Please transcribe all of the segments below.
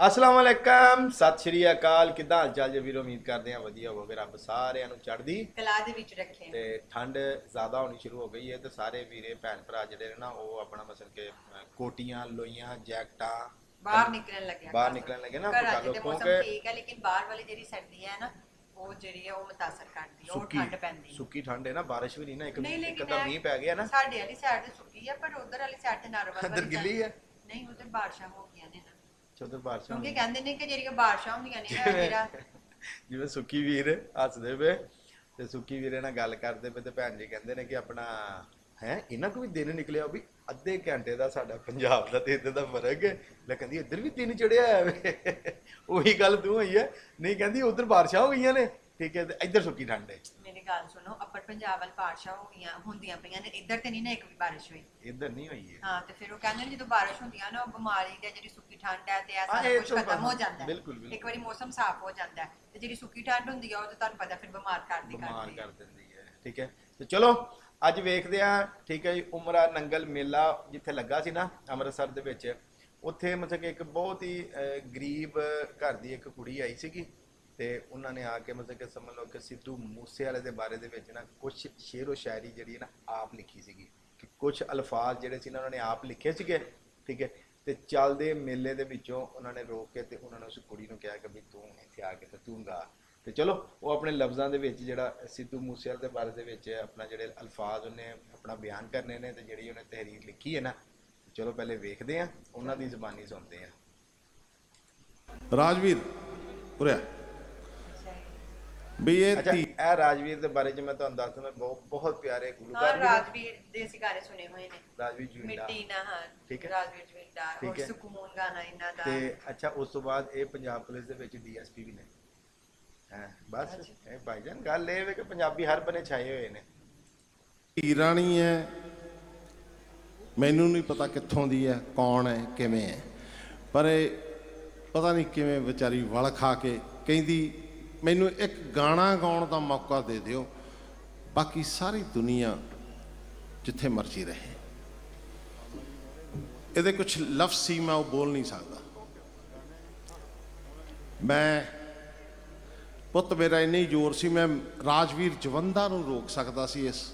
ਅਸਲਾਮ ਵਾਲੇਕਮ ਸਤਿ ਸ਼੍ਰੀ ਅਕਾਲ। ਕਿੱਦਾਂ ਹਾਲ ਚਾਲ ਜੀ ਵੀਰੋ? ਉਮੀਦ ਕਰਦੇ ਹਾਂ ਵਧੀਆ ਹੋਵੇ ਰੱਬ ਸਾਰਿਆਂ ਨੂੰ ਚੜ੍ਹਦੀ ਕਲਾ ਦੇ ਵਿੱਚ ਰੱਖੇ। ਤੇ ਠੰਡ ਜ਼ਿਆਦਾ ਹੋਣੀ ਸ਼ੁਰੂ ਹੋ ਗਈ ਹੈ ਤੇ ਸਾਰੇ ਵੀਰੇ ਭੈਣ ਭਰਾ ਜਿਹੜੇ ਨੇ ਨਾ ਉਹ ਆਪਣਾ ਮਸਲ ਕੇ ਕੋਟੀਆਂ ਲੋਈਆਂ ਜੈਕਟਾਂ ਬਾਹਰ ਨਿਕਲਣ ਲੱਗਿਆ। ਬਾਹਰ ਨਿਕਲਣ ਲੱਗੇ ਨਾ ਘਰਾਂ 'ਚ ਪਟਾਲੋ ਤੇ ਮੌਸਮ ਕਿਉਂਕਿ ਠੀਕ ਹੈ ਲੇਕਿਨ ਬਾਹਰ ਵਾਲੀ ਜਿਹੜੀ ਸਰਦੀ ਹੈ ਨਾ ਉਹ ਜਿਹੜੀ ਹੈ ਉਹ ਮਤਾਸਰ ਕਰਦੀ ਹੈ ਉਹ ਠੰਡ ਪੈਂਦੀ ਹੈ। ਸੁੱਕੀ ਠੰਡ ਹੈ ਨਾ ਬਾਰਿਸ਼ ਵੀ ਨਹੀਂ ਨਾ ਇੱਕ ਨਹੀਂ ਇੱਕ ਲੇਕਿਨ ਅੱਧਾ ਮੀਂਹ ਪੈ ਗਿਆ ਨਾ। ਸਾਡੇ ਵਾਲੀ ਸਾਈਡ ਤੇ ਸੁੱਕੀ ਹੈ ਪਰ ਉਧਰ ਵਾਲੀ ਸਾਈਡ ਤੇ ਨਾਰਵਲ ਇੱਧਰ ਗਿੱਲੀ ਹੈ? ਨਹੀਂ ਉਧਰ ਬਾਰਿਸ਼ਾਂ ਹੋ ਗਈਆਂ ਨੇ ਚੌਧਰ ਬਾਰਿਸ਼ ਕਿਉਂਕਿ ਕਹਿੰਦੇ ਨੇ ਕਿ ਜਿਹੜੀਆਂ ਬਾਰਿਸ਼ਾਂ ਹੁੰਦੀਆਂ ਨੇ ਨਾ ਜਿਹੜਾ ਜਿਵੇਂ ਸੁੱਕੀ ਵੀਰ ਹੱਸਦੇ ਪਏ ਤੇ ਸੁੱਕੀ ਵੀਰੇ ਨਾਲ ਗੱਲ ਕਰਦੇ ਪਏ ਤੇ ਭੈਣ ਜੀ ਕਹਿੰਦੇ ਨੇ ਕਿ ਆਪਣਾ ਹੈ ਇਹਨਾਂ ਕੋ ਵੀ ਦਿਨ ਨਿਕਲਿਆ ਵੀ ਅੱਧੇ ਘੰਟੇ ਦਾ ਸਾਡਾ ਪੰਜਾਬ ਦਾ ਤੇ ਇੱਧਰ ਦਾ ਫ਼ਰਕ ਹੈ। ਲੈ ਕਹਿੰਦੀ ਇੱਧਰ ਵੀ ਦਿਨ ਚੜਿਆ ਹੈ ਵੇ। ਉਹੀ ਗੱਲ ਤੂੰ ਹੋਈ ਹੈ। ਨਹੀਂ ਕਹਿੰਦੀ ਉਧਰ ਬਾਰਿਸ਼ਾਂ ਹੋ ਗਈਆਂ ਨੇ। ਠੀਕ ਹੈ ਤੇ ਇੱਧਰ ਸੁੱਕੀ ਠੰਡ ਹੈ। ਗੱਲ ਸੁਣੋ ਅੱਪਰ ਪੰਜਾਬ ਵੱਲ ਬਾਰਿਸ਼ਾਂ ਹੋ ਗਈਆਂ ਹੁੰਦੀਆਂ ਪਈਆਂ ਨੇ ਇੱਧਰ ਤੇ ਨਹੀਂ ਨਾ ਇੱਕ ਵੀ ਬਾਰਿਸ਼ ਹੋਈ। ਇੱਧਰ ਨਹੀਂ ਹੋਈ ਹੈ ਹਾਂ ਤੇ ਫਿਰ ਉਹ ਕਹਿੰਦੇ ਨੇ ਜਦੋਂ ਬਾਰਿਸ਼ ਹੁੰਦੀਆਂ ਨਾ ਉਹ ਬਿਮਾਰੀ ਤੇ ਜਿਹੜੀ ਸੁੱਕੀ ਠੰਡ ਹੈ ਤੇ ਇਹ ਹਾਂ, ਸਾਰਾ ਇਹ ਕੁਝ ਤਾਂ ਖਤਮ ਹੋ ਹਾਂ, ਜਾਂਦਾ ਹੈ। ਬਿਲਕੁਲ। ਇੱਕ ਵਾਰੀ ਮੌਸਮ ਸਾਫ਼ ਹੋ ਜਾਂਦਾ ਹੈ ਤੇ ਜਿਹੜੀ ਸੁੱਕੀ ਠੰਡ ਹੁੰਦੀ ਆ ਉਹ ਤਾਂ ਤੁਹਾਨੂੰ ਪਤਾ ਫਿਰ ਬਿਮਾਰ ਕਰਦੀ ਬਿਮਾਰ ਕਰਦੀ ਕਰ ਦਿੰਦੀ ਹੈ ਠੀਕ ਹੈ। ਤੇ ਚਲੋ ਅੱਜ ਵੇਖਦੇ ਆ ਠੀਕ ਹੈ ਜੀ ਉਮਰਾ ਨੰਗਲ ਮੇਲਾ ਜਿੱਥੇ ਲੱਗਾ ਸੀ ਨਾ ਅੰਮ੍ਰਿਤਸਰ ਦੇ ਵਿੱਚ ਉੱਥੇ ਮਤਲਬ ਕਿ ਇੱਕ ਬਹੁਤ ਹੀ ਅਹ, ਗਰੀਬ ਘਰ ਦੀ ਇੱਕ ਕੁੜੀ ਆਈ ਸੀਗੀ। ਤੇ ਉਹਨਾਂ ਨੇ ਆ ਕੇ ਮਤਲਬ ਕਿ ਸਮਝ ਲਓ ਕਿ ਸਿੱਧੂ ਮੂਸੇ ਵਾਲੇ ਦੇ ਬਾਰੇ ਦੇ ਵਿੱਚ ਨਾ ਕੁਝ ਸ਼ੇਰੋ ਸ਼ਾਇਰੀ ਜਿਹੜੀ ਹੈ ਨਾ ਆਪ ਲਿਖੀ ਸੀਗੀ, ਕਿ ਕੁਝ ਅਲਫਾਜ਼ ਜਿਹੜੇ ਸੀ ਨਾ ਉਹਨਾਂ ਨੇ ਆਪ ਲਿਖੇ ਸੀਗੇ, ਠੀਕ ਹੈ, ਤੇ ਚੱਲਦੇ ਮੇਲੇ ਦੇ ਵਿੱਚੋਂ ਉਹਨਾਂ ਨੇ ਰੋਕ ਕੇ ਤੇ ਉਹਨਾਂ ਨੇ ਉਸ ਕੁੜੀ ਨੂੰ ਕਿਹਾ ਕਿ ਵੀ ਤੂੰ ਇੱਥੇ ਆ ਕੇ ਤੇ ਤੂੰ ਗਾ। ਤੇ ਚਲੋ, ਉਹ ਆਪਣੇ ਲਫ਼ਜ਼ਾਂ ਦੇ ਵਿੱਚ ਜਿਹੜਾ ਸਿੱਧੂ ਮੂਸੇਵਾਲੇ ਦੇ ਬਾਰੇ ਦੇ ਵਿੱਚ ਆਪਣਾ ਜਿਹੜੇ ਅਲਫਾਜ਼ ਉਹਨੇ ਆਪਣਾ ਬਿਆਨ ਕਰਨੇ ਨੇ ਤੇ ਜਿਹੜੀ ਉਹਨੇ ਤਹਿਰੀਰ ਲਿਖੀ ਹੈ ਨਾ, ਚਲੋ ਪਹਿਲੇ ਵੇਖਦੇ ਆ ਉਹਨਾਂ ਦੀ ਜ਼ੁਬਾਨੀ ਸੁਣਦੇ ਆ ਰਾਜਵੀਰ ਉਰਿਆ ਵੀ ਇਹ ਅੱਛਾ ਧੀ ਇਹ ਰਾਜਵੀਰ ਦੇ ਬਾਰੇ ਚ ਮੈਂ ਤੁਹਾਨੂੰ ਦੱਸ ਦਵਾਂ ਬਹੁਤ ਬਹੁਤ ਪਿਆਰੇ ਹਾਂ ਗੁਲੂਕਾਰ ਵੀ ਨੇ। ਰਾਜਵੀਰ ਦੇ ਅਸੀਂ ਗਾਣੇ ਸੁਣੇ ਹੋਏ ਨੇ। ਰਾਜਵੀਰ ਜੁੰਡਾ ਮਿੱਟੀ ਨਾ ਹਾਂ ਠੀਕ ਹੈ। ਰਾਜਵੀਰ ਜਵਿੰਦਾ ਠੀਕ ਔਰ ਹੈ। ਸੁਕੂਨ ਗਾਣਾ ਇਹਨਾਂ ਦਾ। ਤੇ ਅੱਛਾ ਉਸ ਤੋਂ ਬਾਅਦ ਇਹ ਪੰਜਾਬ ਪੁਲਿਸ ਦੇ ਵਿੱਚ ਡੀਐਸਪੀ ਵੀ ਨੇ। ਹਾਂ ਬਸ ਇਹ ਭਾਈਜਾਨ ਗੱਲ ਇਹ ਵੇ ਕਿ ਪੰਜਾਬੀ ਹਰ ਬਨੇ ਛਾਏ ਹੋਏ ਨੇ। ਧੀ ਰਾਣੀ ਹੈ। ਮੈਨੂੰ ਨਹੀਂ ਪਤਾ ਕਿੱਥੋਂ ਦੀ ਹੈ ਕੌਣ ਹੈ ਕਿਵੇਂ ਹੈ। ਪਰ ਇਹ ਪਤਾ ਨਹੀਂ ਕਿਵੇਂ ਵਿਚਾਰੀ ਵਲ ਖਾ ਕੇ ਕਹਿੰਦੀ ਮੈਨੂੰ ਇੱਕ ਗਾਣਾ ਗਾਉਣ ਦਾ ਮੌਕਾ ਦੇ ਦਿਓ। ਬਾਕੀ ਸਾਰੀ ਦੁਨੀਆ ਜਿੱਥੇ ਮਰਜ਼ੀ ਰਹੇ। ਇਹਦੇ ਕੁਝ ਲਫ਼ਜ਼ ਸੀ, ਮੈਂ ਉਹ ਬੋਲ ਨਹੀਂ ਸਕਦਾ। ਮੈਂ ਪੁੱਤ, ਮੇਰਾ ਇੰਨੀ ਜ਼ੋਰ ਸੀ, ਮੈਂ ਰਾਜਵੀਰ ਜਵੰਦਾ ਨੂੰ ਰੋਕ ਸਕਦਾ ਸੀ, ਇਸ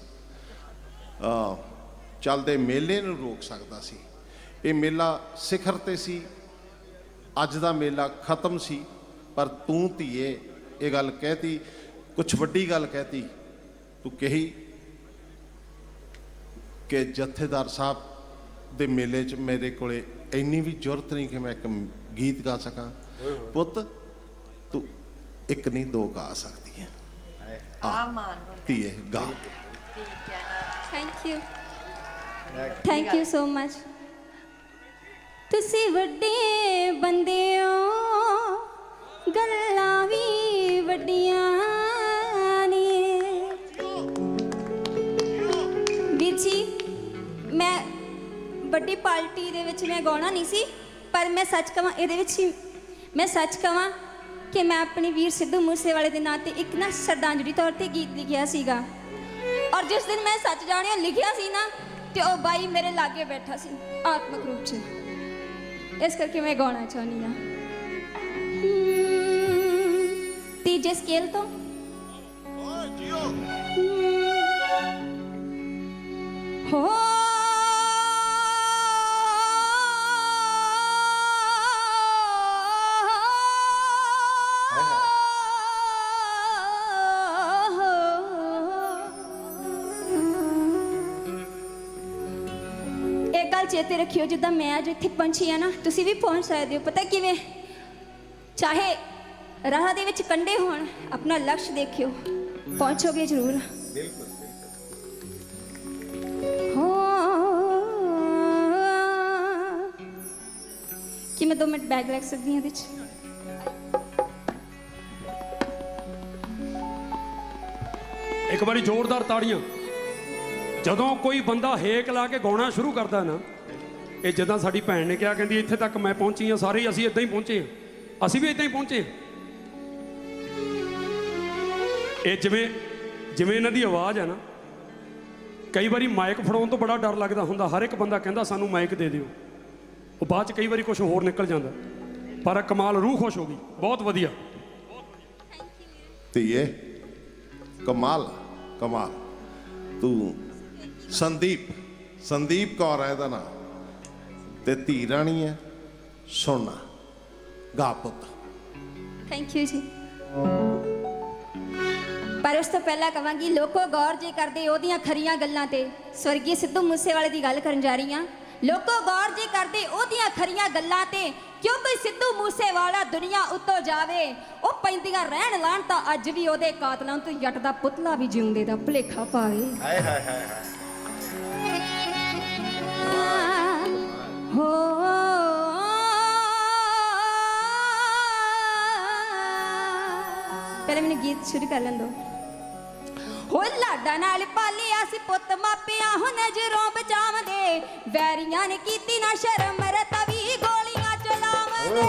ਚੱਲਦੇ ਮੇਲੇ ਨੂੰ ਰੋਕ ਸਕਦਾ ਸੀ। ਇਹ ਮੇਲਾ ਸਿਖਰ ਤੇ ਸੀ। ਅੱਜ ਦਾ ਮੇਲਾ ਖਤਮ ਸੀ, ਪਰ ਤੂੰ ਧੀਏ ਇਹ ਗੱਲ ਕਹਿਤੀ ਕੁਝ ਵੱਡੀ ਗੱਲ ਕਹਿਤੀ। ਤੂੰ ਕਹੀ ਕਿ ਜਥੇਦਾਰ ਸਾਹਿਬ ਦੇ ਮੇਲੇ 'ਚ ਮੇਰੇ ਕੋਲੇ ਇੰਨੀ ਵੀ ਜ਼ਰੂਰਤ ਨਹੀਂ ਕਿ ਮੈਂ ਇੱਕ ਗੀਤ ਗਾ ਸਕਾਂ। ਪੁੱਤ ਤੂੰ ਇੱਕ ਨਹੀਂ ਦੋ ਗਾ ਸਕਦੀ ਹੈ। ਆ ਮਾਨ ਧੀਏ ਗਾ। ਠੀਕ ਹੈ। ਨਾ thank you thank you so much ਤੁਸੀਂ ਵੱਡੇ ਬੰਦੇ ਹੋ ਗੱਲਾਂ ਵੱਡੀਆਂ ਨੇ। ਵੀਰ ਜੀ, ਮੈਂ ਵੱਡੀ ਪਾਰਟੀ ਦੇ ਵਿੱਚ ਮੈਂ ਗਾਉਣਾ ਨਹੀਂ ਸੀ, ਪਰ ਮੈਂ ਸੱਚ ਕਵਾਂ ਇਹਦੇ ਵਿੱਚ ਹੀ, ਮੈਂ ਸੱਚ ਕਵਾਂ ਕਿ ਮੈਂ ਆਪਣੇ ਵੀਰ ਸਿੱਧੂ ਮੂਸੇਵਾਲੇ ਦੇ ਨਾਂ ਤੇ ਇੱਕ ਨਾ ਸ਼ਰਧਾਂਜਲੀ ਤੌਰ ਤੇ ਗੀਤ ਲਿਖਿਆ ਸੀਗਾ। ਔਰ ਜਿਸ ਦਿਨ ਮੈਂ ਸੱਚ ਜਾਣਿਆ, ਲਿਖਿਆ ਸੀ ਨਾ, ਤੇ ਉਹ ਬਾਈ ਮੇਰੇ ਲਾਗੇ ਬੈਠਾ ਸੀ, ਆਤਮਿਕ ਰੂਪ 'ਚ। ਇਸ ਕਰਕੇ ਮੈਂ ਗਾਉਣਾ ਚਾਹੁੰਦੀ ਹਾਂ। ਹਮ, ਸਕੇਲ ਤੋਂ ਹੋ ਇਹ ਗੱਲ ਚੇਤੇ ਰੱਖਿਓ ਜਿੱਦਾਂ ਮੈਂ ਅੱਜ ਇੱਥੇ ਪਹੁੰਚੀ ਆ ਨਾ ਤੁਸੀਂ ਵੀ ਪਹੁੰਚ ਸਕਦੇ ਹੋ ਪਤਾ ਕਿਵੇਂ ਚਾਹੇ ਰਾਹ ਦੇ ਵਿੱਚ ਕੰਡੇ ਹੋਣ, ਆਪਣਾ ਲਕਸ਼ ਦੇਖਿਓ। ਪਹੁੰਚੋਗੇ ਜ਼ਰੂਰ। ਬਿਲਕੁਲ ਹੋ ਮੈਂ ਦੋ ਮਿੰਟ ਬੈਗ ਰੱਖ ਸਕਦੀ ਹਾਂ ਇਹਦੇ 'ਚ? ਇੱਕ ਵਾਰੀ ਜ਼ੋਰਦਾਰ ਤਾੜੀਆਂ। ਜਦੋਂ ਕੋਈ ਬੰਦਾ ਹੇਕ ਲਾ ਕੇ ਗਾਉਣਾ ਸ਼ੁਰੂ ਕਰਦਾ ਨਾ, ਇਹ ਜਦੋਂ ਸਾਡੀ ਭੈਣ ਨੇ ਕਿਹਾ, ਕਹਿੰਦੀ, ਇੱਥੇ ਤੱਕ ਮੈਂ ਪਹੁੰਚੀ ਹਾਂ, ਸਾਰੇ ਅਸੀਂ ਇਦਾਂ ਹੀ ਪਹੁੰਚੇ ਹਾਂ। ਅਸੀਂ ਵੀ ਇਦਾਂ ਹੀ ਪਹੁੰਚੇ ਹਾਂ। ਇਹ ਜਿਵੇਂ ਜਿਵੇਂ ਇਹਨਾਂ ਦੀ ਆਵਾਜ਼ ਹੈ ਨਾ ਕਈ ਵਾਰੀ ਮਾਈਕ ਫੜਾਉਣ ਤੋਂ ਬੜਾ ਡਰ ਲੱਗਦਾ ਹੁੰਦਾ ਹਰ ਇੱਕ ਬੰਦਾ ਕਹਿੰਦਾ ਸਾਨੂੰ ਮਾਈਕ ਦੇ ਦਿਓ। ਉਹ ਬਾਅਦ ਚ ਕਈ ਵਾਰੀ ਕੁਝ ਹੋਰ ਨਿਕਲ ਜਾਂਦਾ। ਪਰ ਕਮਾਲ ਰੂਹ ਖੁਸ਼ ਹੋ ਗਈ ਬਹੁਤ ਵਧੀਆ। ਧੀਏ ਕਮਾਲ ਕਮਾਲ। ਤੂੰ ਸੰਦੀਪ ਸੰਦੀਪ ਕੌਰ ਹੈ ਇਹਦਾ ਨਾਮ। ਤੇ ਧੀ ਰਾਣੀ ਹੈ ਸੋਨਾ। ਗਾ ਪੁੱਤ। ਥੈਂਕ ਯੂ ਜੀ। ਪਰ ਉਸ ਤੋਂ ਪਹਿਲਾਂ ਕਵਾਂਗੀ ਲੋਕੋ ਗੌਰ ਜੇ ਕਰਦੇ ਉਹਦੀਆਂ ਖਰੀਆਂ ਗੱਲਾਂ ਤੇ। ਸਵਰਗੀ ਸਿੱਧੂ ਮੂਸੇਵਾਲੇ ਦੀ ਗੱਲ ਕਰਨ ਜਾ ਰਹੀ ਹਾਂ ਲੋਕੋ ਗੌਰ ਜੇ ਕਰਦੇ ਉਹਦੀਆਂ ਖਰੀਆਂ ਗੱਲਾਂ ਤੇ ਕਿਉਂ ਕੋਈ ਸਿੱਧੂ ਮੂਸੇਵਾਲਾ ਦੁਨੀਆ ਉੱਤੋਂ ਜਾਵੇ? ਉਹ ਪੈਂਦੀਆਂ ਰਹਿਣ ਲਾਣ ਤਾਂ ਅੱਜ ਵੀ ਉਹਦੇ ਕਾਤਲਾਂ ਤੋਂ ਜੱਟ ਦਾ ਪੁਤਲਾ ਵੀ ਜਿਉਂਦੇ ਦਾ ਭੁਲੇਖਾ ਪਾਵੇ। ਹਾਏ ਹਾਏ ਹਾਏ ਹਾਏ। ਹੋ ਪਹਿਲੇ ਮੈਨੂੰ ਗੀਤ ਸ਼ੁਰੂ ਕਰ ਲੈਣ ਹੋ ਲਾਡਾ ਨਾਲ ਪਾਲਿਆ ਸੀ ਪੁੱਤ ਮਾਪਿਆਂ। ਹੋ ਨਜ਼ਰੋਂ ਬਚਾਵਦੇ ਵੈਰੀਆਂ ਨੇ ਕੀਤੀ ਨਾ ਸ਼ਰਮ ਰਤਵੀ ਗੋਲੀਆਂ ਚਲਾਵਦੇ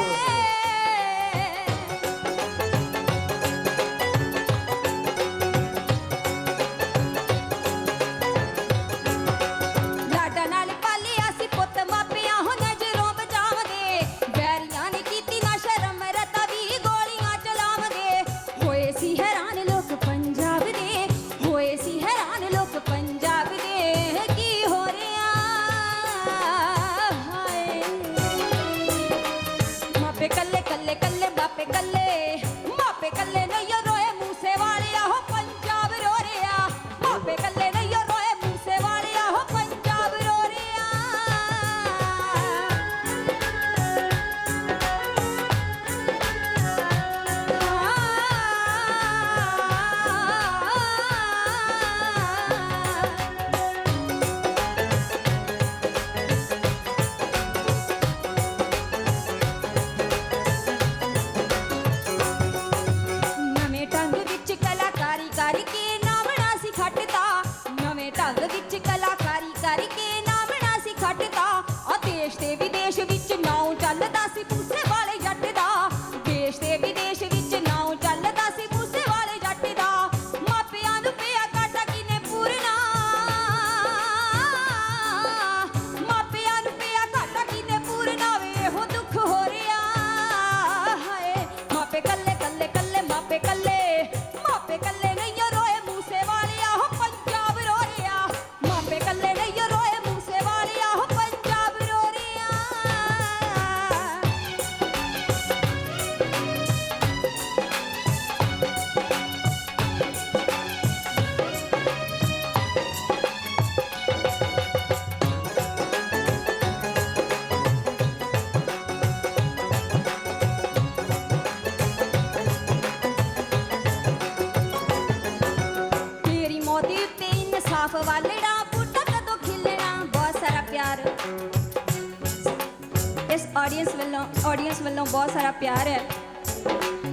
ਆਡੀਅנס ਵੱਲੋਂ ਬਹੁਤ ਸਾਰਾ ਪਿਆਰ ਹੈ।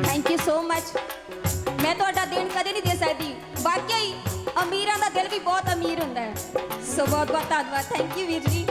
ਥੈਂਕ ਯੂ ਸੋ ਮੱਚ ਮੈਂ ਤੁਹਾਡਾ ਦੇਣ ਕਦੇ ਨਹੀਂ ਦੇ ਸਕਦੀ। ਵਾਕਈ ਅਮੀਰਾਂ ਦਾ ਦਿਲ ਵੀ ਬਹੁਤ ਅਮੀਰ ਹੁੰਦਾ ਹੈ। ਸੋ ਬਹੁਤ ਬਹੁਤ ਧੰਨਵਾਦ। ਥੈਂਕ ਯੂ ਵੀਰ ਜੀ।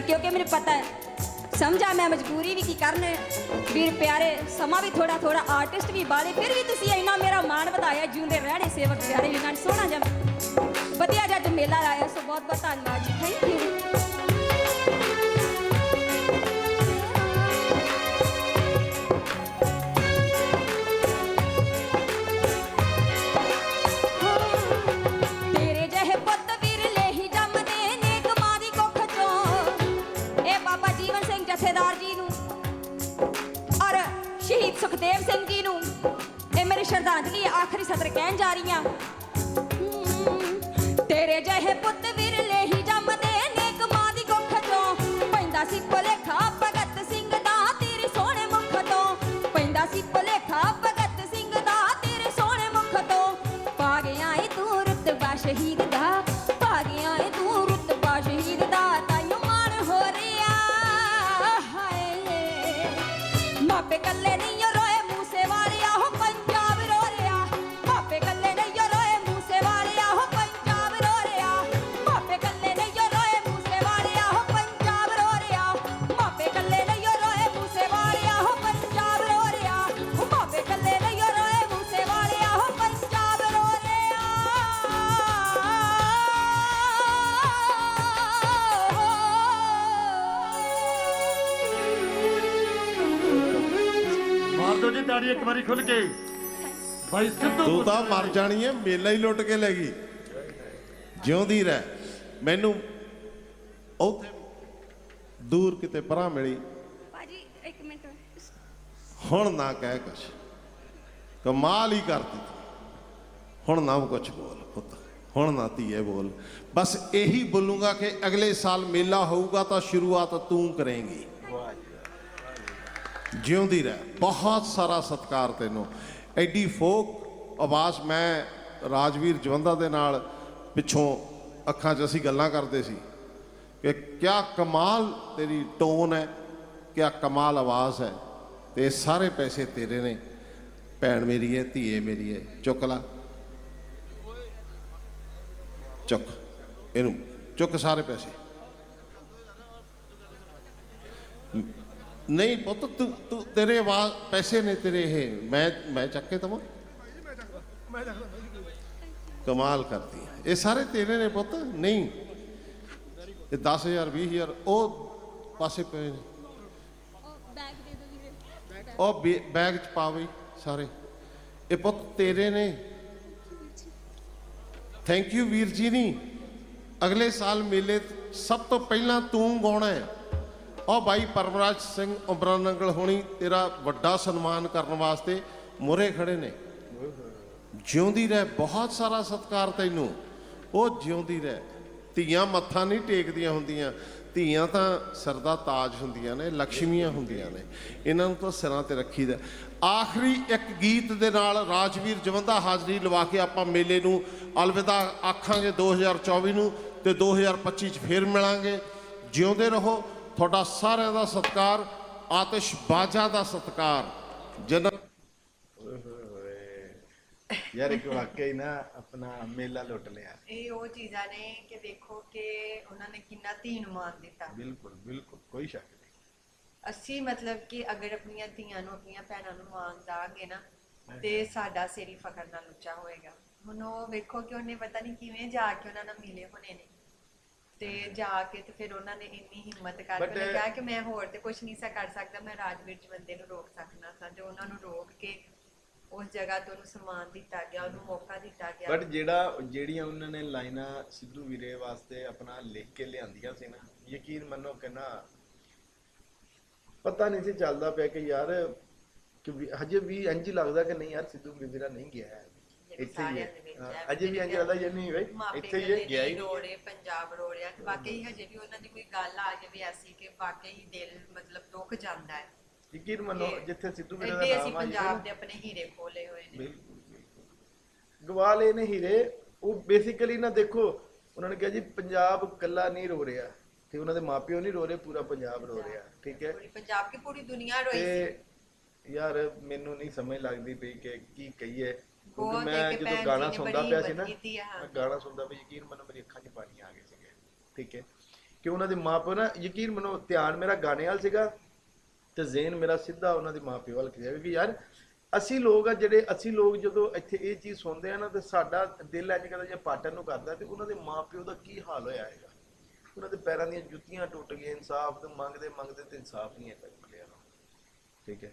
ਪਰ ਕਿਉਂਕਿ ਮੈਨੂੰ ਪਤਾ ਹੈ, ਸਮਝਾ ਮੈਂ ਮਜਬੂਰੀ ਵੀ ਕੀ ਕਰਨ। ਵੀਰ ਪਿਆਰੇ, ਸਮਾਂ ਵੀ ਥੋੜਾ ਥੋੜਾ ਆਰਟਿਸਟ ਵੀ ਬਾਲੇ, ਫਿਰ ਵੀ ਤੁਸੀਂ ਇੰਨਾ ਮੇਰਾ ਮਾਣ ਵਧਾਇਆ, ਜਿਉਂਦੇ ਰਹਿਣੇ ਸੇਵਕ ਪਿਆਰੇ ਇਹਨਾਂ ਨੇ ਸੋਹਣਾ ਜਿਹਾ ਵਧੀਆ ਜਿਹਾ ਮੇਲਾ ਲਾਇਆ, ਸੋ ਬਹੁਤ ਬਹੁਤ ਧੰਨਵਾਦ ਜੀ। ਥੈਂਕ ਯੂ ਸ਼ਰਧਾਂਜਲੀ ਆਖਰੀ ਸਤਰ ਕਹਿਣ ਜਾ ਰਹੀ ਹਾਂ ਤੇਰੇ ਜਿਹੇ ਪੁੱਤ ਵੀ ਤਾੜੀ ਇੱਕ ਵਾਰੀ ਖੁੱਲ ਕੇ। ਭਾਈ ਸਿੱਧੂ ਤੂੰ ਤਾਂ ਮਰ ਜਾਣੀ ਹੈ ਮੇਲਾ ਹੀ ਲੁੱਟ ਕੇ ਲੈ ਗਈ। ਜਿਉਂਦੀ ਰਹਿ। ਮੈਨੂੰ ਉੱਥੇ ਦੂਰ ਕਿਤੇ ਪਰਾਂ ਮਿਲੀ। ਭਾਜੀ ਇੱਕ ਮਿੰਟ। ਹੁਣ ਨਾ ਕਹਿ ਕੁਛ। ਕਮਾਲ ਹੀ ਕਰਦੀ ਤੂੰ। ਹੁਣ ਨਾ ਕੁਛ ਬੋਲ ਪੁੱਤ। ਹੁਣ ਨਾ ਧੀਏ ਬੋਲ। ਬਸ ਇਹੀ ਬੋਲੂੰਗਾ ਕਿ ਅਗਲੇ ਸਾਲ ਮੇਲਾ ਹੋਊਗਾ ਤਾਂ ਸ਼ੁਰੂਆਤ ਤੂੰ ਕਰੇਂਗੀ। ਜਿਉਂਦੀ ਰਹਿ। ਬਹੁਤ ਸਾਰਾ ਸਤਿਕਾਰ ਤੈਨੂੰ। ਐਡੀ ਫੋਕ ਆਵਾਜ਼ ਮੈਂ ਰਾਜਵੀਰ ਜਵੰਦਾ ਦੇ ਨਾਲ ਪਿੱਛੋਂ ਅੱਖਾਂ 'ਚ ਅਸੀਂ ਗੱਲਾਂ ਕਰਦੇ ਸੀ ਕਿ ਕਿਆ ਕਮਾਲ ਤੇਰੀ ਟੋਨ ਹੈ, ਕਿਆ ਕਮਾਲ ਆਵਾਜ਼ ਹੈ। ਤੇ ਸਾਰੇ ਪੈਸੇ ਤੇਰੇ ਨੇ। ਭੈਣ ਮੇਰੀ ਹੈ, ਧੀਏ ਮੇਰੀ ਹੈ। ਚੁੱਕ ਲਾ। ਚੁੱਕ। ਇਹਨੂੰ ਚੁੱਕ ਸਾਰੇ ਪੈਸੇ। ਨਹੀਂ ਪੁੱਤ, ਤੂੰ ਤੂੰ ਤੇਰੇ ਆਵਾਜ਼ ਪੈਸੇ ਨੇ ਤੇਰੇ ਇਹ। ਮੈਂ ਮੈਂ ਚੱਕ ਕੇ ਦਵਾਂ? ਕਮਾਲ ਕਰਦੀ ਹੈ। ਇਹ ਸਾਰੇ ਤੇਰੇ ਨੇ ਪੁੱਤ, ਨਹੀਂ। ਇਹ 10000 20000 ਉਹ ਪਾਸੇ ਪਏ ਨੇ। ਉਹ ਬੇ- ਬੈਗ ਚ ਪਾਵੇ ਸਾਰੇ। ਇਹ ਪੁੱਤ ਤੇਰੇ ਨੇ। ਥੈਂਕ ਯੂ ਵੀਰ ਜੀ ਨਹੀਂ ਅਗਲੇ ਸਾਲ ਮੇਲੇ ਸਭ ਤੋਂ ਪਹਿਲਾਂ ਤੂੰ ਗਾਉਣਾ ਹੈ। ਉਹ ਬਾਈ ਪਰਮਰਾਜ ਸਿੰਘ ਉਮਰਾਂ ਨੰਗਲ ਹੋਣੀ, ਤੇਰਾ ਵੱਡਾ ਸਨਮਾਨ ਕਰਨ ਵਾਸਤੇ ਮੁਰੇ ਖੜੇ ਨੇ। ਜਿਉਂਦੀ ਰਹਿ, ਬਹੁਤ ਸਾਰਾ ਸਤਿਕਾਰ ਤੈਨੂੰ। ਉਹ ਜਿਉਂਦੀ ਰਹਿ। ਧੀਆਂ ਮੱਥਾ ਨਹੀਂ ਟੇਕਦੀਆਂ ਹੁੰਦੀਆਂ। ਧੀਆਂ ਤਾਂ ਸਿਰ ਦਾ ਤਾਜ ਹੁੰਦੀਆਂ ਨੇ ਲక్ష్ਮੀਆਂ ਹੁੰਦੀਆਂ ਨੇ। ਇਹਨਾਂ ਨੂੰ ਤਾਂ ਸਿਰਾਂ ਤੇ ਰੱਖੀਦਾ ਆਖਰੀ ਇੱਕ ਗੀਤ ਦੇ ਨਾਲ ਰਾਜਵੀਰ ਜਵੰਦਾ ਹਾਜ਼ਰੀ ਲਵਾ ਕੇ ਆਪਾਂ ਮੇਲੇ ਨੂੰ ਅਲਵਿਦਾ ਆਖਾਂਗੇ 2024 ਨੂੰ ਤੇ 2025 ਚ ਫੇਰ ਮਿਲਾਂਗੇ। ਜਿਉਂਦੇ ਰਹੋ। ਤੁਹਾਡਾ ਸਾਰਿਆਂ ਦਾ ਸਤਿਕਾਰ ਆਤਿਸ਼ਬਾਜ਼ਾ ਦਾ ਸਤਿਕਾਰ। ਜਿਨ੍ਹਾਂ ਯਾਰ ਇੱਕ ਵਾਕਿਆ ਹੀ ਨਾ ਆਪਣਾ ਮੇਲਾ ਲੁੱਟ ਲਿਆ। ਇਹ ਉਹ ਚੀਜ਼ਾਂ ਨੇ ਕਿ ਦੇਖੋ ਕਿ ਉਹਨਾਂ ਨੇ ਕਿੰਨਾ ਧੀ ਨੂੰ ਮਾਨ ਦਿੱਤਾ। ਬਿਲਕੁਲ ਬਿਲਕੁਲ ਕੋਈ ਸ਼ੱਕ ਨਹੀਂ। ਅਸੀਂ ਮਤਲਬ ਕਿ ਅਗਰ ਆਪਣੀਆਂ ਧੀਆਂ ਨੂੰ ਆਪਣੀਆਂ ਭੈਣਾਂ ਨੂੰ ਮਾਣ ਦਾਂਗੇ ਨਾ ਤੇ ਸਾਡਾ ਸਿਰ ਹੀ ਫਖਰ ਨਾਲ ਉੱਚਾ ਹੋਏਗਾ। ਹੁਣ ਉਹ ਵੇਖੋ ਕਿ ਉਹਨੇ ਪਤਾ ਨਹੀਂ ਕਿਵੇਂ ਜਾ ਕੇ ਉਹਨਾਂ ਨਾਲ ਮਿਲੇ ਹੋਣੇ ਨੇ। ਤੇ ਜਾ ਕੇ ਤੇ ਫਿਰ ਉਹਨਾਂ ਨੇ ਇੰਨੀ ਹਿੰਮਤ ਕਰਕੇ ਉਹਨੇ ਕਿਹਾ ਕਿ ਮੈਂ ਹੋਰ ਤੇ ਕੁਝ ਨਹੀਂ ਸਾ ਕਰ ਸਕਦਾ ਮੈਂ ਰਾਜਵੀਰ ਜਵੰਦੇ ਨੂੰ ਰੋਕ ਸਕਦਾ ਸਾਂ ਜੋ ਉਹਨਾਂ ਨੂੰ ਰੋਕ ਕੇ ਉਸ ਜਗ੍ਹਾ ਤੋਂ ਉਹਨੂੰ ਸਨਮਾਨ ਦਿੱਤਾ ਗਿਆ ਉਹਨੂੰ ਮੌਕਾ ਦਿੱਤਾ ਗਿਆ। ਬਟ ਜਿਹੜਾ ਜਿਹੜੀਆਂ ਉਹਨਾਂ ਨੇ ਲਾਈਨਾਂ ਸਿੱਧੂ ਵੀਰੇ ਵਾਸਤੇ ਆਪਣਾ ਲਿਖ ਕੇ ਲਿਆਂਦੀਆਂ ਸੀ ਨਾ ਯਕੀਨ ਮੰਨੋ ਕਿ ਨਾ ਪਤਾ ਨਹੀਂ ਸੀ ਚੱਲਦਾ ਪਿਆ ਕਿ ਯਾਰ ਕਿ ਹਜੇ ਵੀ ਇੰਜ ਲੱਗਦਾ ਕਿ ਨਹੀਂ ਯਾਰ ਸਿੱਧੂ ਵੀਰਾ ਨਹੀਂ ਗਿਆ ਹੈ। ਇੱਥੇ ਹੀ ਅਜੇ ਵੀ ਇੰਜ ਲੱਗਦਾ ਯਾਰ ਨਹੀਂ ਬਈ। ਇੱਥੇ ਹੀ ਗਿਆ ਹੀ ਰੋੜੇ ਪੰਜਾਬ ਰੋੜਿਆ। ਤੇ ਵਾਕਈ ਹਜੇ ਵੀ ਉਹਨਾਂ ਦੀ ਕੋਈ ਗੱਲ ਆ ਜਾਵੇ ਐਸੀ ਕਿ ਵਾਕਈ ਦਿਲ ਮਤਲਬ ਦੁੱਖ ਜਾਂਦਾ ਹੈ। ਯਕੀਨ ਮੰਨੋ ਜਿੱਥੇ ਸਿੱਧੂ ਵੀਰੇ ਦਾ ਅਸੀਂ ਨਾਮ ਆ ਪੰਜਾਬ ਦੇ ਆਪਣੇ ਹੀਰੇ ਖੋਲੇ ਹੋਏ ਨੇ। ਬਿਲਕੁਲ ਬਿਲਕੁਲ। ਗਵਾ ਲਏ ਨੇ ਹੀਰੇ ਉਹ ਬੇਸਿਕਲੀ ਨਾ ਦੇਖੋ ਉਹਨਾਂ ਨੇ ਕਿਹਾ ਜੀ ਪੰਜਾਬ ਕੱਲਾ ਨਹੀਂ ਰੋ ਰਿਹਾ। ਤੇ ਉਹਨਾਂ ਦੇ ਮਾਪਿਓ ਨਹੀਂ ਰੋ ਰਹੇ ਪੂਰਾ ਪੰਜਾਬ ਰੋ ਰਿਹਾ ਠੀਕ ਹੈ। ਪੂਰੀ ਪੰਜਾਬ ਕੀ ਪੂਰੀ ਦੁਨੀਆ ਰੋਈ ਸੀ? ਯਾਰ ਮੈਨੂੰ ਨਹੀਂ ਸਮਝ ਲੱਗਦੀ ਪਈ ਕਿ ਕੀ ਕਹੀਏ। ਕਿਉਂਕਿ ਬਹੁਤ ਮੈਂ ਇੱਕ ਜਦੋਂ ਭੈਣ ਗਾਣਾ ਜੀ ਨੇ ਸੁਣਦਾ ਬੜੀ ਪਿਆ ਸੀ ਨਾ ਹਿੰਮਤ ਕੀਤੀ ਆ, ਹਾਂ। ਮੈਂ ਗਾਣਾ ਸੁਣਦਾ ਪਿਆ ਯਕੀਨ ਮੰਨੋ ਮੇਰੀ ਅੱਖਾਂ 'ਚ ਪਾਣੀ ਆ ਗਏ ਸੀਗੇ। ਠੀਕ ਹੈ? ਕਿ ਉਹਨਾਂ ਦੇ ਮਾਪੇ ਨਾ ਯਕੀਨ ਮੰਨੋ ਧਿਆਨ ਮੇਰਾ ਗਾਣੇ ਵੱਲ ਸੀਗਾ ਤੇ ਜ਼ੇਨ ਮੇਰਾ ਸਿੱਧਾ ਉਹਨਾਂ ਦੇ ਮਾਪੇ ਵੱਲ ਗਿਆ ਕਿ ਯਾਰ ਅਸੀਂ ਲੋਕ ਆ ਜਿਹੜੇ ਅਸੀਂ ਲੋਕ ਜਦੋਂ ਇੱਥੇ ਇਹ ਚੀਜ਼ ਸੁਣਦੇ ਆ ਨਾ ਤੇ ਸਾਡਾ ਦਿਲ ਅੱਜ ਕੱਲ੍ਹ ਜੇ ਪਾਟਣ ਨੂੰ ਕਰਦਾ ਤੇ ਉਹਨਾਂ ਦੇ ਮਾਪਿਓ ਦਾ ਕੀ ਹਾਲ ਹੋਇਆ ਹੈਗਾ? ਉਹਨਾਂ ਦੇ ਪੈਰਾਂ ਦੀਆਂ ਜੁੱਤੀਆਂ ਟੁੱਟ ਗਈਆਂ ਇਨਸਾਫ ਤੇ ਮੰਗਦੇ ਮੰਗਦੇ ਤੇ ਇਨਸਾਫ ਨਹੀਂ ਹੈ ਤੱਕ ਮਿਲਿਆ। ਨਾ ਠੀਕ ਹੈ?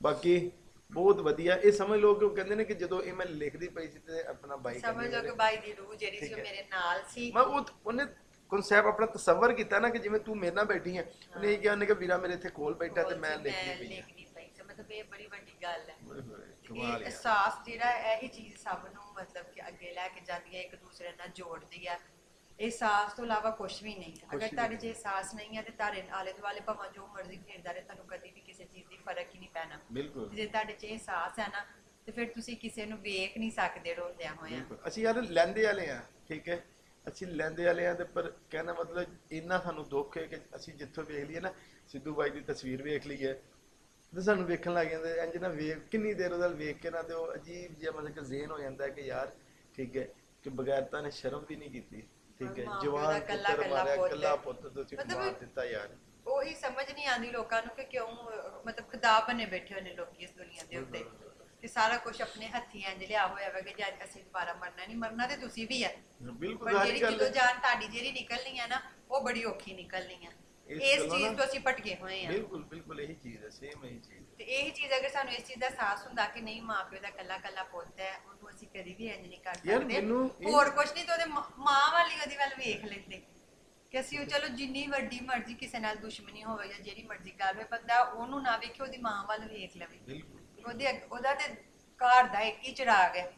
ਬਾਕੀ ਬਹੁਤ ਵਧੀਆ। ਇਹ ਸਮਝ ਲਓ ਕਿ ਉਹ ਕਹਿੰਦੇ ਨੇ ਕਿ ਜਦੋਂ ਇਹ ਮੈਂ ਲਿਖਦੀ ਪਈ ਸੀ ਤੇ ਆਪਣਾ ਬਾਈ ਸਮਝ ਲਓ ਕਿ ਬਾਈ ਦੀ ਰੂਹ ਜਿਹੜੀ ਸੀ ਠੀਕ ਉਹ ਹੈ। ਮੇਰੇ ਨਾਲ ਸੀ। ਮੈਂ ਉਹ ਉਹਨੇ ਕਨਸੈਪਟ ਆਪਣਾ ਤਸੱਵਰ ਕੀਤਾ ਨਾ ਕਿ ਜਿਵੇਂ ਤੂੰ ਮੇਰੇ ਨਾਲ ਬੈਠੀ ਹੈ। ਉਹਨੇ ਇਹ ਕਿਹਾ ਉਹਨੇ ਕਿ ਵੀਰਾ ਮੇਰੇ ਇੱਥੇ ਕੋਲ ਬੈਠਾ ਤੇ ਮੈਂ ਲਿਖਦੀ ਪਈ ਹਾਂ। ਸੀ। ਮਤਲਬ ਇਹ ਬੜੀ ਵੱਡੀ ਗੱਲ ਹੈ। ਓਏ ਹੋਏ, ਇਹ ਯਾਰ। ਅਹਿਸਾਸ ਜਿਹੜਾ ਇਹੀ ਚੀਜ਼ ਸਭ ਨੂੰ ਮਤਲਬ ਕਿ ਅੱਗੇ ਲੈ ਕੇ ਜਾਂਦੀ ਹੈ ਇੱਕ ਦੂਸਰੇ ਨਾਲ ਜੋੜਦੀ ਹੈ। ਅਹਿਸਾਸ ਤੋਂ ਇਲਾਵਾ ਕੁਝ ਵੀ ਨਹੀਂ। ਹੈ। ਅਗਰ ਤੁਹਾਡੇ 'ਚ ਅਹਿਸਾਸ ਨਹੀਂ ਹੈ ਤੇ ਤੁਹਾਡੇ ਆਲੇ ਦੁਆਲੇ ਭਾਵੇਂ ਜੋ ਮਰਜ਼ੀ ਖੇਡਦਾ ਰਹੇ ਤੁਹਾਨੂੰ ਕਦੀ ਵੀ ਕਿਸੇ ਚੀਜ਼ ਦੀ ਫ਼ਰਕ ਹੀ ਨਹੀਂ ਪੈਣਾ। ਬਿਲਕੁਲ। ਜੇ ਤੁਹਾਡੇ 'ਚ ਅਹਿਸਾਸ ਹੈ ਨਾ ਤੇ ਫਿਰ ਤੁਸੀਂ ਕਿਸੇ ਨੂੰ ਵੇਖ ਨਹੀਂ ਸਕਦੇ ਰੋਂਦਿਆਂ ਹੋਇਆਂ। ਅਸੀਂ ਯਾਰ ਲੈਂਦੇ ਵਾਲੇ ਆ ਠੀਕ ਹੈ? ਅਸੀਂ ਲੈਂਦੇ ਵਾਲੇ ਆ ਤੇ ਪਰ ਕਹਿਣਾ ਮਤਲਬ ਇੰਨਾ ਸਾਨੂੰ ਦੁੱਖ ਹੈ ਕਿ ਅਸੀਂ ਜਿੱਥੋਂ ਵੇਖ ਲਈਏ ਨਾ ਸਿੱਧੂ ਬਾਈ ਦੀ ਤਸਵੀਰ ਵੇਖ ਲਈਏ ਤੇ ਸਾਨੂੰ ਵੇਖਣ ਲੱਗ ਜਾਂਦੇ ਇੰਜ ਨਾ ਵੇਖ ਕਿੰਨੀ ਦੇਰ ਉਹਦਾ ਵੇਖ ਕੇ ਨਾ ਤੇ ਉਹ ਅਜੀਬ ਜਿਹਾ ਮਤਲਬ ਕਿ ਜ਼ੇਨ ਹੋ ਜਾਂਦਾ ਕਿ ਯਾਰ ਠੀਕ ਹੈ ਕਿ ਬਗੈਰਤਾ ਨੇ ਸ਼ਰਮ ਵੀ ਨਹੀਂ ਕੀਤੀ। ਠੀਕ ਹੈ ਜਵਾਨ ਇਕੱਲਾ ਮਾਰਿਆ ਪੁੱਤ ਕੱਲਾ। ਪੁੱਤ ਤੁਸੀਂ ਮਾਰ ਦਿੱਤਾ ਯਾਰ। ਉਹੀ ਸਮਝ ਨਹੀਂ ਆਉਂਦੀ ਲੋਕਾਂ ਨੂੰ ਕਿ ਕਿਉਂ ਮਤਲਬ ਖੁਦਾ ਬਣੇ ਬੈਠੇ ਹੋਏ ਨੇ ਲੋਕੀ ਇਸ ਦੁਨੀਆ ਦੇ ਉੱਤੇ। ਤੇ ਸਾਰਾ ਕੁਝ ਆਪਣੇ ਹੱਥੀਂ ਇੰਜ ਲਿਆ ਹੋਇਆ ਵਾ ਕਿ ਜੇ ਅਸੀਂ ਦੁਬਾਰਾ ਮਰਨਾ ਨਹੀਂ ਮਰਨਾ ਤੇ ਤੁਸੀਂ ਵੀ ਹੈ ਬਿਲਕੁਲ ਜਿਹੜੀ ਜਦੋਂ ਜਾਨ ਤੁਹਾਡੀ ਜਿਹੜੀ ਨਿਕਲਣੀ ਹੈ ਨਾ ਉਹ ਬੜੀ ਔਖੀ ਨਿਕਲਣੀ ਹੈ ਇਸ ਚੀਜ਼ ਤੋਂ ਅਸੀਂ ਭਟਕੇ ਹੋਏ ਆ। ਬਿਲਕੁਲ ਬਿਲਕੁਲ ਇਹੀ ਚੀਜ਼ ਹੈ ਸੇਮ ਇਹੀ ਚੀਜ਼। ਹੈ ਤੇ ਇਹੀ ਚੀਜ਼ ਅਗਰ ਸਾਨੂੰ ਇਸ ਚੀਜ਼ ਦਾ ਅਹਿਸਾਸ ਹੁੰਦਾ ਕਿ ਨਹੀਂ ਮਾਪਿਓ ਦਾ ਕੱਲਾ ਕੱਲਾ ਪੁੱਤ ਹੈ ਉਹਨੂੰ ਅਸੀਂ ਕਦੀ ਵੀ ਇੰਜ ਨਹੀਂ ਕਰ ਯਾਰ ਸਕਦੇ। ਮੈਨੂੰ ਇਹ- ਹੋਰ ਕੁਝ ਨਹੀਂ ਤਾਂ ਉਹਦੇ ਮਾਂ ਮਾਂ ਵਾਲੀ ਉਹਦੀ ਵੱਲ ਵੇਖ ਲੈਂਦੇ। ਕਿ ਅਸੀਂ ਉਹ ਚਲੋ ਜਿੰਨੀ ਵੱਡੀ ਮਰਜ਼ੀ ਕਿਸੇ ਨਾਲ ਦੁਸ਼ਮਣੀ ਹੋਵੇ ਜਾਂ ਜਿਹੜੀ ਮਰਜ਼ੀ ਗੱਲ ਹੋਵੇ ਬੰਦਾ ਉਹਨੂੰ ਨਾ ਵੇਖੇ ਉਹਦੀ ਮਾਂ ਵੱਲ ਵੇਖ ਲਵੇ। ਬਿਲਕੁਲ। ਉਹਦੇ ਅੱਗ- ਉਹਦਾ ਤੇ ਘਰ ਦਾ ਇੱਕ ਹੀ ਚਿਰਾਗ ਹੈ।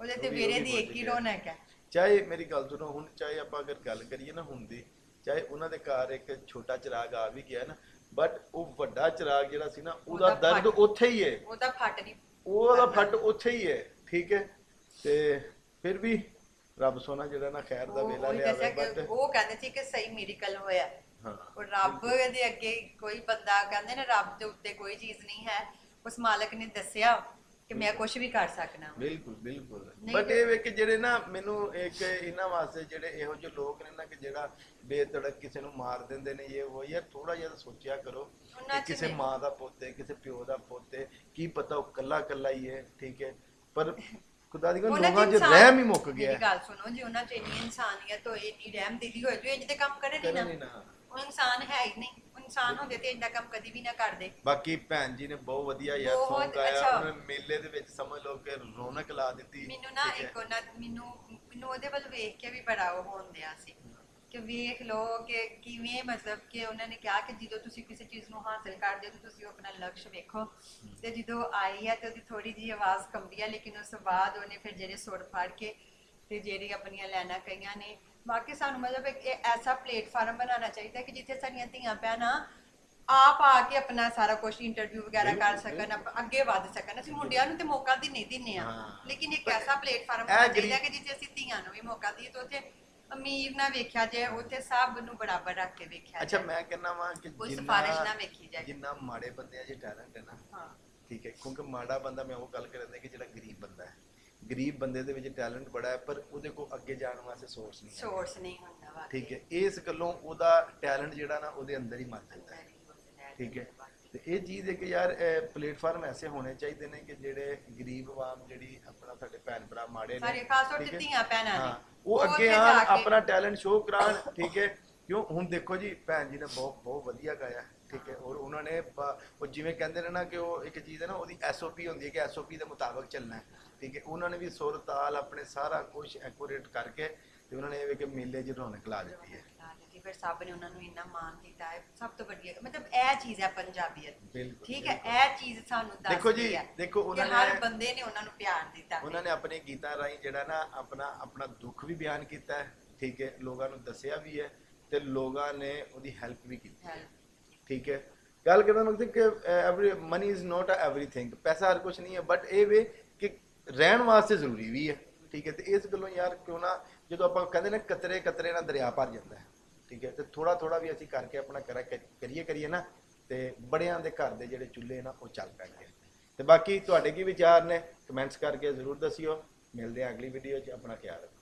ਉਹਦੇ ਤੇ ਉਹ ਵੀ- ਵੇਰੇ ਉਹ ਵੀ ਦੀ ਇੱਕ ਹੀ। ਰੌਣਕ ਹੈ। ਚਾਹੇ ਮੇਰੀ ਗੱਲ ਸੁਣੋ ਹੁਣ ਚਾਹੇ ਆਪਾਂ ਅਗਰ ਗੱਲ ਕਰੀਏ ਨਾ ਹੁਣ ਦੀ ਚਾਹੇ ਉਹਨਾਂ ਦੇ ਘਰ ਇੱਕ ਛੋਟਾ ਚਿਰਾਗ ਆ ਵੀ ਗਿਆ ਨਾ ਬਟ ਉਹ ਵੱਡਾ ਚਿਰਾਗ ਜਿਹੜਾ ਸੀ ਨਾ ਉਹਦਾ ਉਹਦਾ ਦਰਦ ਫਟ- ਉੱਥੇ ਹੀ ਹੈ। ਉਹਦਾ ਫਟ ਨਹੀਂ। ਉਹਦਾ ਫਟ ਉੱਥੇ ਹੀ ਹੈ ਠੀਕ ਹੈ? ਤੇ ਫਿਰ ਵੀ ਰੱਬ ਸੋਨਾ ਜਿਹੜਾ ਨਾ ਖੈਰ ਦਾ ਵੇਲਾ ਉਹੀ ਲਿਆਵੇ ਦੱਸਿਆ ਕਿ ਬਟ ਉਹ ਕਹਿੰਦੇ ਸੀ ਕਿ ਸਹੀ ਮੈਡੀਕਲ ਹੋਇਆ। ਹਾਂ। ਉਹ ਰੱਬ ਦੇ ਅੱਗੇ ਕੋਈ ਬੰਦਾ ਕਹਿੰਦੇ ਨੇ ਰੱਬ ਦੇ ਉੱਤੇ ਕੋਈ ਚੀਜ਼ ਨਹੀਂ ਹੈ। ਉਸ ਮਾਲਕ ਨੇ ਦੱਸਿਆ ਕਿ ਮੈਂ ਕੁਝ ਵੀ ਕਰ ਸਕਣਾ ਬਿਲਕੁਲ ਬਿਲਕੁਲ। ਬਟ ਇਹ ਵੇ ਕਿ ਜਿਹੜੇ ਨਾ ਮੈਨੂੰ ਇੱਕ ਇਹਨਾਂ ਵਾਸਤੇ ਜਿਹੜੇ ਇਹੋ ਜਿਹੇ ਲੋਕ ਨੇ ਨਾ ਕਿ ਜਿਹੜਾ ਬੇਤੜਕ ਕਿਸੇ ਨੂੰ ਮਾਰ ਦਿੰਦੇ ਨੇ ਇਹ ਉਹ ਯਾਰ ਥੋੜਾ ਜਿਹਾ ਸੋਚਿਆ ਕਰੋ ਕਿਸੇ। ਮਾਂ ਦਾ ਪੁੱਤ ਹੈ ਕਿਸੇ ਪਿਓ ਦਾ ਪੁੱਤ ਹੈ ਕੀ ਪਤਾ ਉਹ ਕੱਲਾ ਕੱਲਾ ਹੀ ਹੈ ਠੀਕ ਹੈ? ਪਰ ਖੁਦਾ ਦੀ ਗੱਲ ਲੋਕਾਂ 'ਚ ਰਹਿਮ ਹੀ ਮੁੱਕ ਗਿਆ। ਮੇਰੀ ਗੱਲ ਸੁਣੋ ਜੀ ਉਹਨਾਂ ਚ ਇੰਨੀ ਇਨਸਾਨੀਅਤ ਹੋਏ ਇੰਨੀ ਰਹਿਮ ਦਿਲੀ ਹੋਏ ਜੋ ਇੰਜ ਦੇ ਕੰਮ ਕਰੇ ਨਹੀਂ ਨਾ। ਉਹ ਇਨਸਾਨ ਹੈ ਹੀ ਨਹੀਂ। ਇਨਸਾਨ ਹੁੰਦੇ ਤੇ ਇੰਦਾ ਕੰਮ ਕਦੀ ਵੀ ਨਾ ਕਰਦੇ ਬਾਕੀ ਭੈਣ ਜੀ ਨੇ ਬਹੁਤ ਵਧੀਆ ਯਾਰ ਬਹੁਤ ਸੌਂਗ ਗਾਇਆ ਅੱਛਾ। ਉਹਨਾਂ ਨੇ ਮੇਲੇ ਦੇ ਵਿੱਚ ਸਮਝ ਲਓ ਕਿ ਰੌਣਕ ਲਾ ਦਿੱਤੀ ਮੈਨੂੰ ਨਾ ਠੀਕ ਹੈ। ਇੱਕ ਉਹਨਾਂ ਮੈਨੂੰ ਮੈਨੂੰ ਉਹਦੇ ਵੱਲ ਵੇਖ ਕੇ ਵੀ ਬੜਾ ਉਹ ਹੁੰਦਿਆ ਸੀ ਕਿ ਵੇਖ ਲਓ ਕਿ ਕਿਵੇਂ ਮਤਲਬ ਕਿ ਉਹਨਾਂ ਨੇ ਕਿਹਾ ਕਿ ਜਦੋਂ ਤੁਸੀਂ ਕਿਸੇ ਚੀਜ਼ ਨੂੰ ਹਾਸਲ ਕਰਦੇ ਹੋ ਤਾਂ ਤੁਸੀਂ ਉਹ ਆਪਣਾ ਲਕਸ਼ ਵੇਖੋ ਤੇ ਜਦੋਂ ਆਈ ਹੈ ਤੇ ਉਹਦੀ ਥੋੜੀ ਜਿਹੀ ਆਵਾਜ਼ ਕੰਬੀ ਆ ਲੇਕਿਨ ਉਸ ਤੋਂ ਬਾਅਦ ਉਹਨੇ ਫਿਰ ਜਿਹੜੇ ਸੁਰ ਫੜ ਕੇ ਤੇ ਜਿਹੜੀ ਆਪਣੀਆਂ ਲਾਈਨਾਂ ਕਹੀਆਂ ਨੇ ਬਾਕੀ ਸਾਨੂੰ ਮਤਲਬ ਇੱਕ ਇਹ ਐਸਾ ਪਲੇਟਫਾਰਮ ਬਣਾਉਣਾ ਚਾਹੀਦਾ ਕਿ ਜਿੱਥੇ ਸਾਡੀਆਂ ਧੀਆਂ ਭੈਣਾਂ ਆਪ ਆ ਕੇ ਆਪਣਾ ਸਾਰਾ ਕੁਝ ਇੰਟਰਵਿਊ ਵਗੈਰਾ ਕਰ ਸਕਣ ਆਪ- ਅੱਗੇ ਵਧ ਸਕਣ। ਅਸੀਂ ਮੁੰਡਿਆਂ ਨੂੰ ਤੇ ਮੌਕਾ ਦੀ ਨਹੀਂ ਦਿੰਨੇ ਆ। ਹਾਂ। ਲੇਕਿਨ ਇੱਕ ਐਸਾ ਪਲੇਟਫਾਰਮ ਇਹ ਹੋਣਾ ਚਾਹੀਦਾ ਕਿ ਜਿੱਥੇ ਅਸੀਂ ਧੀਆਂ ਨੂੰ ਵੀ ਮੌਕਾ ਦਈਏ ਤੇ ਉੱਥੇ ਅਮੀਰ ਨਾ ਵੇਖਿਆ ਜਾਏ ਉੱਥੇ ਸਭ ਨੂੰ ਬਰਾਬਰ ਰੱਖ ਕੇ ਵੇਖਿਆ ਅੱਛਾ ਮੈਂ ਕਹਿੰਦਾ ਵਾਂ ਕਿ ਕੋਈ ਸਿਫਾਰਿਸ਼ ਨਾ ਵੇਖੀ ਜਾਏ। ਜਿੰਨਾ ਮਾੜੇ ਬੰਦਿਆਂ 'ਚ ਟੈਲੈਂਟ ਹੈ ਨਾ ਹਾਂ। ਠੀਕ ਹੈ ਕਿਉਂਕਿ ਮਾੜਾ ਬੰਦਾ ਮੈਂ ਉਹ ਗੱਲ ਕਰਦਾ ਕਿ ਜਿਹੜਾ ਗਰੀਬ ਗਰੀਬ ਬੰਦੇ ਦੇ ਵਿੱਚ ਟੈਲੈਂਟ ਬੜਾ ਹੈ ਪਰ ਉਹਦੇ ਕੋਲ ਅੱਗੇ ਜਾਣ ਵਾਸਤੇ ਸੋਰਸ ਨਹੀਂ ਹੈ ਸੋਰਸ ਨਹੀਂ ਹੁੰਦਾ ਵਾ ਠੀਕ ਹੈ ਇਸ ਗੱਲੋਂ ਉਹਦਾ ਟੈਲੈਂਟ ਜਿਹੜਾ ਨਾ ਉਹਦੇ ਅੰਦਰ ਹੀ ਮਰ ਜਾਂਦਾ ਹੈ। ਠੀਕ ਹੈ ਤੇ ਇਹ ਚੀਜ਼ ਹੈ ਕਿ ਯਾਰ ਪਲੇਟਫਾਰਮ ਐਸੇ ਹੋਣੇ ਚਾਹੀਦੇ ਨੇ ਕਿ ਜਿਹੜੇ ਗਰੀਬ ਆਵਾਮ ਜਿਹੜੀ ਆਪਣਾ ਸਾਡੇ ਭੈਣ ਭਰਾ ਮਾੜੇ ਨੇ ਸਾਰੇ ਖਾਸ ਤੌਰ ਤੇ ਹੈ? ਧੀਆਂ ਭੈਣਾਂ ਹਾਂ, ਨੇ ਉਹ ਅੱਗੇ ਆਣ ਆਪਣਾ ਟੈਲੈਂਟ ਸ਼ੋਅ ਕਰਾਉਣ ਠੀਕ ਹੈ। ਕਿਉਂ? ਹੁਣ ਦੇਖੋ ਜੀ ਭੈਣ ਜੀ ਨੇ ਬਹੁਤ ਬਹੁਤ ਵਧੀਆ ਗਾਇਆ ਠੀਕ ਹੈ। ਔਰ ਉਹਨਾਂ ਨੇ ਬ- ਉਹ ਜਿਵੇਂ ਕਹਿੰਦੇ ਨੇ ਨਾ ਕਿ ਉਹ ਇੱਕ ਚੀਜ਼ ਹੈ ਨਾ ਉਹਦੀ ਐਸਓਪੀ ਹੁੰਦੀ ਹੈ ਕਿ ਐਸਓਪੀ ਦੇ ਮੁਤਾਬਕ ਚੱਲਣਾ ਹੈ। ਠੀਕ ਹੈ ਉਹਨਾਂ ਨੇ ਵੀ ਸੁਰ ਤਾਲ ਆਪਣੇ ਸਾਰਾ ਕੁਝ ਐਕੂਰੇਟ ਕਰਕੇ ਤੇ ਉਹਨਾਂ ਨੇ ਇਹ ਵੀ ਕਿ ਮੇਲੇ 'ਚ ਰੌਣਕ ਲਾ ਦਿੱਤੀ ਹੈ। ਦਿੱਤੀ, ਫਿਰ ਸਭ ਨੇ ਉਹਨਾਂ ਨੂੰ ਇੰਨਾ ਮਾਣ ਕੀਤਾ ਹੈ ਸਭ ਤੋਂ ਵੱਡੀ ਮਤਲਬ ਇਹ ਚੀਜ਼ ਹੈ ਪੰਜਾਬੀਅਤ। ਠੀਕ ਹੈ ਇਹ ਚੀਜ਼ ਸਾਨੂੰ ਦੱਸਦੀ ਦੇਖੋ ਜੀ, ਹੈ ਦੇਖੋ ਉਹਨਾਂ ਹਰ ਨੇ- ਬੰਦੇ ਨੇ ਉਹਨਾਂ ਨੂੰ ਪਿਆਰ ਦਿੱਤਾ। ਉਹਨਾਂ ਨੇ ਆਪਣੇ ਗੀਤਾਂ ਰਾਹੀਂ ਜਿਹੜਾ ਨਾ ਆਪਣਾ ਆਪਣਾ ਦੁੱਖ ਵੀ ਬਿਆਨ ਕੀਤਾ ਹੈ ਠੀਕ ਹੈ ਲੋਕਾਂ ਨੂੰ ਦੱਸਿਆ ਵੀ ਹੈ ਤੇ ਲੋਕਾਂ ਨੇ ਉਹਦੀ ਹੈਲਪ ਵੀ ਕੀਤੀ ਹੈ। ਠੀਕ ਹੈ ਗੱਲ ਕਰਨ ਦਾ ਮਤਲਬ ਕਿ every money is not everything ਪੈਸਾ ਹਰ ਕੁਝ ਨਹੀਂ ਹੈ ਬਟ ਇਹ ਵੇ ਰਹਿਣ ਵਾਸਤੇ ਜ਼ਰੂਰੀ ਵੀ ਹੈ ਠੀਕ ਹੈ, ਤੇ ਇਸ ਗੱਲੋਂ ਯਾਰ ਕਿਉਂ ਨਾ ਜਦੋਂ ਆਪਾਂ ਕਹਿੰਦੇ ਨੇ ਕਤਰੇ ਕਤਰੇ ਨਾਲ ਦਰਿਆ ਭਰ ਜਾਂਦਾ ਹੈ, ਠੀਕ ਹੈ, ਤੇ ਥੋੜਾ ਥੋੜਾ ਵੀ ਅਸੀਂ ਕਰਕੇ ਆਪਣਾ ਕਰਾ ਕਰੀਏ ਕਰੀਏ ਨਾ, ਤੇ ਬੜਿਆਂ ਦੇ ਘਰ ਦੇ ਜਿਹੜੇ ਚੁੱਲ੍ਹੇ ਨਾ ਉਹ ਚੱਲ ਪੈਣਗੇ। ਤੇ ਬਾਕੀ ਤੁਹਾਡੇ ਕੀ ਵਿਚਾਰ ਨੇ, ਕਮੈਂਟਸ ਕਰਕੇ ਜ਼ਰੂਰ ਦੱਸਿਓ। ਮਿਲਦੇ ਹਾਂ ਅਗਲੀ ਵੀਡੀਓ 'ਚ, ਆਪਣਾ ਖਿਆਲ ਰੱਖੋ।